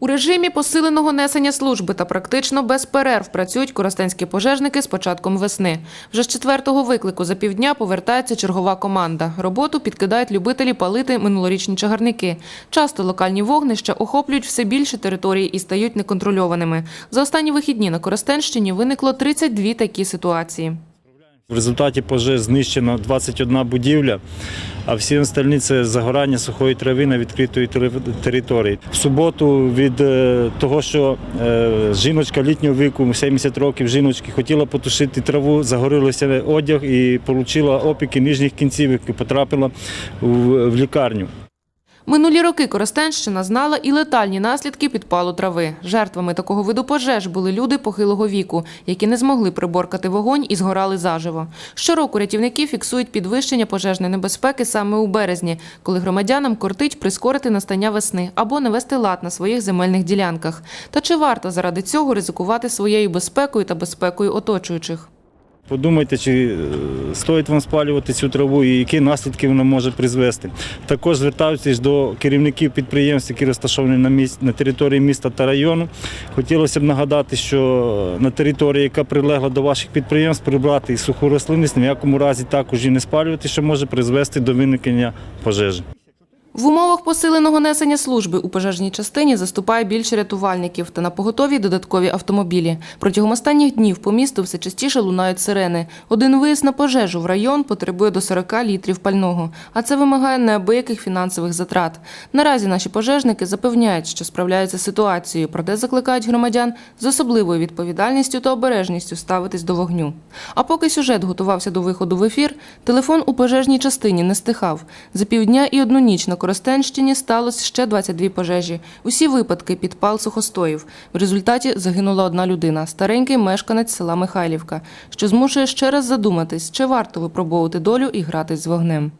У режимі посиленого несення служби та практично без перерв працюють коростенські пожежники з початком весни. Вже з четвертого виклику за півдня повертається чергова команда. Роботу підкидають любителі палити минулорічні чагарники. Часто локальні вогнища охоплюють все більше території і стають неконтрольованими. За останні вихідні на Коростенщині виникло 32 такі ситуації. В результаті пожеж знищено 21 будівля, а всі остальні це загорання сухої трави на відкритої території. В суботу від е, того, що е, жіночка літнього віку, 70 років жіночки, хотіла потушити траву, загорілося одяг і отримала опіки нижніх кінцівок і потрапила в лікарню. Минулі роки Коростенщина знала і летальні наслідки підпалу трави. Жертвами такого виду пожеж були люди похилого віку, які не змогли приборкати вогонь і згорали заживо. Щороку рятівники фіксують підвищення пожежної небезпеки саме у березні, коли громадянам кортить прискорити настання весни або навести лад на своїх земельних ділянках. Та чи варто заради цього ризикувати своєю безпекою та безпекою оточуючих? Подумайте, чи е, стоїть вам спалювати цю траву і які наслідки вона може призвести. Також звертаюся до керівників підприємств, які розташовані на місць на території міста та району. Хотілося б нагадати, що на території, яка прилегла до ваших підприємств, прибрати суху рослинність, ні в якому разі також і не спалювати, що може призвести до виникнення пожежі. В умовах посиленого несення служби у пожежній частині заступає більше рятувальників та на поготові додаткові автомобілі. Протягом останніх днів по місту все частіше лунають сирени. Один виїзд на пожежу в район потребує до 40 літрів пального, а це вимагає неабияких фінансових затрат. Наразі наші пожежники запевняють, що справляються з ситуацією, проте закликають громадян з особливою відповідальністю та обережністю ставитись до вогню. А поки сюжет готувався до виходу в ефір, телефон у пожежній частині не стихав. За півдня і одну ніч на Коростенщині сталося ще 22 пожежі. Усі випадки підпал сухостоїв. В результаті загинула одна людина, старенький мешканець села Михайлівка, що змушує ще раз задуматись, чи варто випробовувати долю і гратись з вогнем.